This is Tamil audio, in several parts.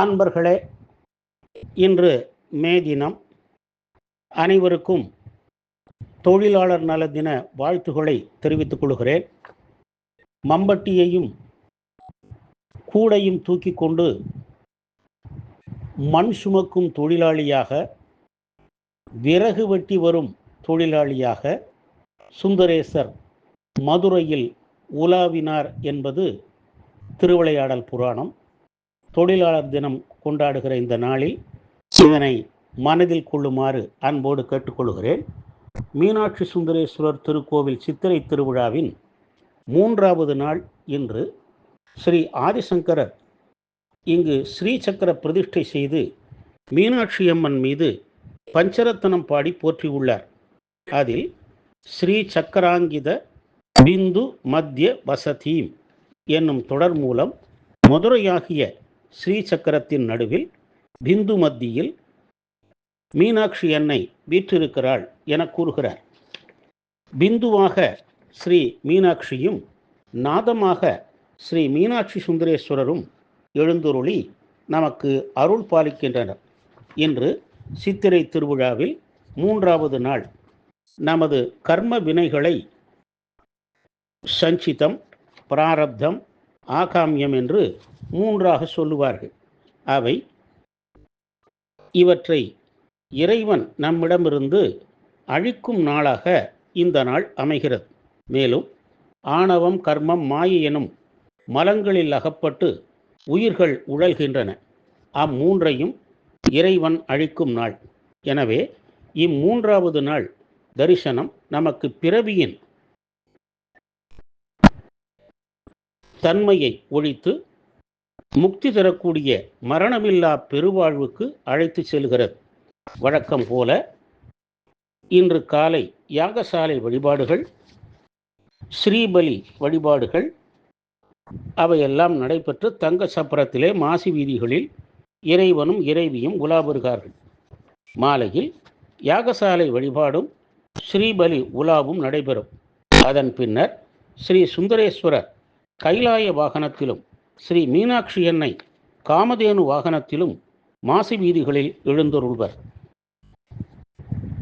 அன்பர்களே இன்று மே தினம் அனைவருக்கும் தொழிலாளர் நல தின வாழ்த்துக்களை தெரிவித்துக் கொள்கிறேன். மம்பட்டியையும் கூடையும் தூக்கி கொண்டு மண் சுமக்கும் தொழிலாளியாக விறகு வெட்டி வரும் தொழிலாளியாக சுந்தரேசர் மதுரையில் உலாவினார் என்பது திருவிளையாடல் புராணம். தொழிலாளர் தினம் கொண்டாடுகிற இந்த நாளில் இதனை மனதில் கொள்ளுமாறு அன்போடு கேட்டுக்கொள்கிறேன். மீனாட்சி சுந்தரேஸ்வரர் திருக்கோவில் சித்திரை திருவிழாவின் மூன்றாவது நாள் இன்று ஸ்ரீ ஆதிசங்கரர் இங்கு ஸ்ரீசக்கர பிரதிஷ்டை செய்து மீனாட்சி அம்மன் மீது பஞ்சரத்தனம் பாடி போற்றியுள்ளார். அதில் ஸ்ரீ சக்கராங்கித பிந்து மத்திய வசதீம் என்னும் தொடர் மூலம் மதுரையாகிய ஸ்ரீ சக்கரத்தின் நடுவில் பிந்து மத்தியில் மீனாட்சி அன்னை வீற்றிருக்கிறாள் என கூறுகிறார். பிந்துவாக ஸ்ரீ மீனாட்சியும் நாதமாக ஸ்ரீ மீனாட்சி சுந்தரேஸ்வரரும் எழுந்துருளி நமக்கு அருள் பாலிக்கின்றனர் இன்று சித்திரை திருவிழாவில் மூன்றாவது நாள் நமது கர்ம வினைகளை சஞ்சிதம் பிராரப்தம் ஆகாமியம் என்று மூன்றாக சொல்லுவார்கள். அவை இவற்றை இறைவன் நம்மிடமிருந்து அழிக்கும் நாளாக இந்த நாள் அமைகிறது. மேலும் ஆணவம் கர்மம் மாய எனும் மலங்களில் அகப்பட்டு உயிர்கள் உழல்கின்றன. அம்மூன்றையும் இறைவன் அழிக்கும் நாள். எனவே இம்மூன்றாவது நாள் தரிசனம் நமக்கு பிறவியின் தன்மையை ஒழித்து முக்தி தரக்கூடிய மரணமில்லா பெருவாழ்வுக்கு அழைத்து செல்கிறது. வழக்கம் போல இன்று காலை யாகசாலை வழிபாடுகள் ஸ்ரீபலி வழிபாடுகள் அவையெல்லாம் நடைபெற்று தங்க சப்பரத்திலே மாசி வீதிகளில் இறைவனும் இறைவியும் உலா வருகிறார்கள் மாலையில் யாகசாலை வழிபாடும் ஸ்ரீபலி உலாவும் நடைபெறும். அதன் பின்னர் ஸ்ரீ சுந்தரேஸ்வரர் கைலாய வாகனத்திலும் ஸ்ரீ மீனாட்சி அன்னை காமதேனு வாகனத்திலும் மாசி வீதிகளில் எழுந்தருள்வர்.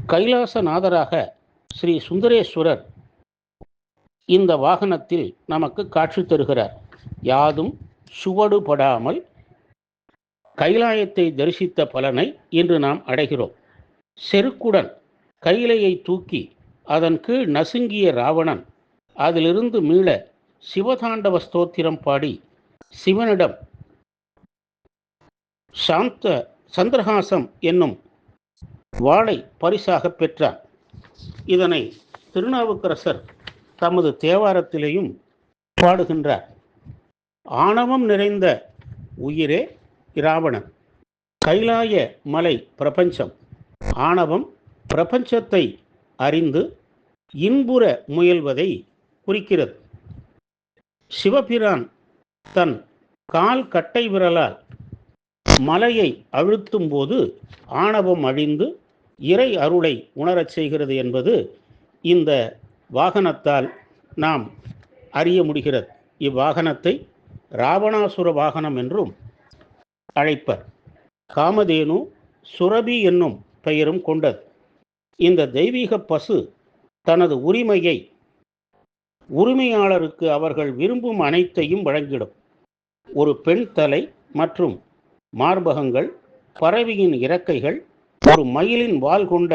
கைலாசநாதராக ஸ்ரீ சுந்தரேஸ்வரர் இந்த வாகனத்தில் நமக்கு காட்சி தருகிறார். யாதும் சுவடுபடாமல் கைலாயத்தை தரிசித்த பலனை இன்று நாம் அடைகிறோம். செருக்குடன் கைலையை தூக்கி அதன் கீழ் நசுங்கிய ராவணன் அதிலிருந்து மீள சிவதாண்டவ ஸ்தோத்திரம் பாடி சிவனிடம் சாந்த சந்திரஹாசம் என்னும் வாளை பரிசாக பெற்றார் இதனை திருநாவுக்கரசர் தமது தேவாரத்திலேயும் பாடுகின்றார். ஆணவம் நிறைந்த உயிரே இராவணன். கைலாய மலை பிரபஞ்சம். ஆணவம் பிரபஞ்சத்தை அறிந்து இன்புற முயல்வதை குறிக்கிறது. சிவபிரான் தன் கால் கட்டை விரலால் மலையை அழுத்தும் போது ஆணவம் அழிந்து இறை அருளை உணரச் செய்கிறது என்பது இந்த வாகனத்தால் நாம் அறிய முடிகிறது. இவ்வாகனத்தை ராவணாசுர வாகனம் என்றும் அழைப்பர். காமதேனு சுரபி என்னும் பெயரும் கொண்டது. இந்த தெய்வீக பசு தனது உரிமையை உரிமையாளருக்கு அவர்கள் விரும்பும் அனைத்தையும் வழங்கிடும். ஒரு பெண் தலை மற்றும் மார்பகங்கள் பறவையின் இறக்கைகள் ஒரு மயிலின் வால் கொண்ட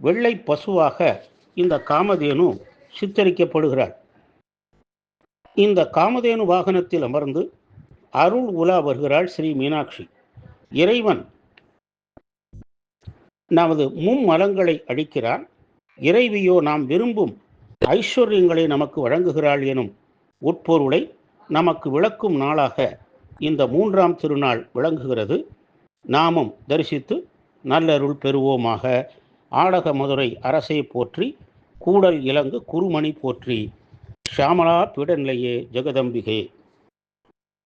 வெள்ளை பசுவாக இந்த காமதேனு சித்தரிக்கப்படுகிறாள். இந்த காமதேனு வாகனத்தில் அமர்ந்து அருள் உலா வருகிறாள் ஸ்ரீ மீனாட்சி. இறைவன் நமது மும்மலங்களை அழிக்கிறான். இறைவியோ நாம் விரும்பும் ஐஸ்வர்யங்களை நமக்கு வழங்குகிறாள் எனும் உட்பொருளை நமக்கு விளக்கும் நாளாக இந்த மூன்றாம் திருநாள் விளங்குகிறது. நாமும் தரிசித்து நல்லருள் பெறுவோமாக. ஆடக மதுரை அரசை போற்றி கூடல் இலங்கு குருமணி போற்றி. ஷாமலா பிடநிலையே ஜெகதம்பிகே.